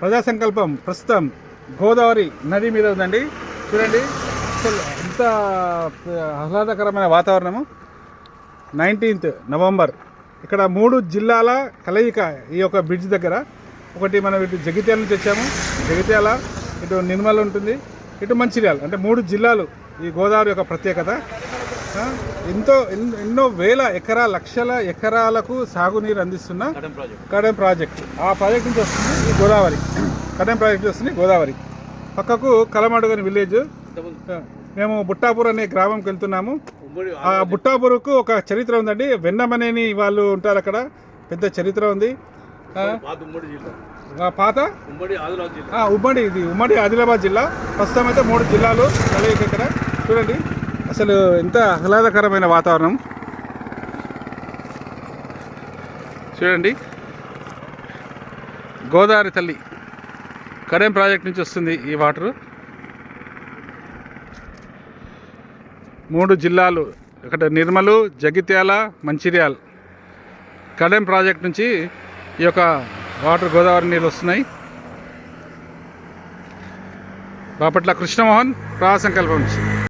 ప్రజా సంకల్పం ప్రస్తుతం గోదావరి నది మీద ఉందండి. చూడండి అసలు ఎంత ఆహ్లాదకరమైన వాతావరణము. నైన్టీన్త్ నవంబర్ ఇక్కడ మూడు జిల్లాల కలయిక ఈ యొక్క బ్రిడ్జ్ దగ్గర. ఒకటి మనం ఇటు జగిత్యాల నుంచి వచ్చాము. జగిత్యాల ఇటు నిర్మల్ ఉంటుంది ఇటు మంచిర్యాల అంటే మూడు జిల్లాలు ఈ గోదావరి యొక్క ప్రత్యేకత. ఎంతో ఎన్- ఎన్నో వేల ఎకరా లక్షల ఎకరాలకు సాగునీరు అందిస్తున్న కడెం ప్రాజెక్ట్. ఆ ప్రాజెక్ట్ నుంచి వస్తుంది గోదావరి. కడెం ప్రాజెక్ట్ నుంచి వస్తుంది గోదావరి. పక్కకు కలమడుగని విలేజ్. మేము బుట్టాపూర్ అనే గ్రామంకి వెళ్తున్నాము. ఆ బుట్టాపూర్కు ఒక చరిత్ర ఉందండి. వెన్నమనేని వాళ్ళు ఉంటారు అక్కడ. పెద్ద చరిత్ర ఉంది. పాత ఉమ్మడి ఇది. ఉమ్మడి ఆదిలాబాద్ జిల్లా. ప్రస్తుతం అయితే మూడు జిల్లాలు ఇక్కడ. చూడండి. అసలు ఎంత ఆహ్లాదకరమైన వాతావరణం. చూడండి. గోదావరి తల్లి. కడెం ప్రాజెక్ట్ నుంచి వస్తుంది ఈ వాటరు. మూడు జిల్లాలు. ఇక్కడ నిర్మలు జగిత్యాల మంచిర్యాల్. కడెం ప్రాజెక్ట్ నుంచి ఈ యొక్క వాటర్ గోదావరి నీళ్ళు వస్తున్నాయి. బాపట్ల కృష్ణమోహన్ ప్రాసంకల్పం నుంచి.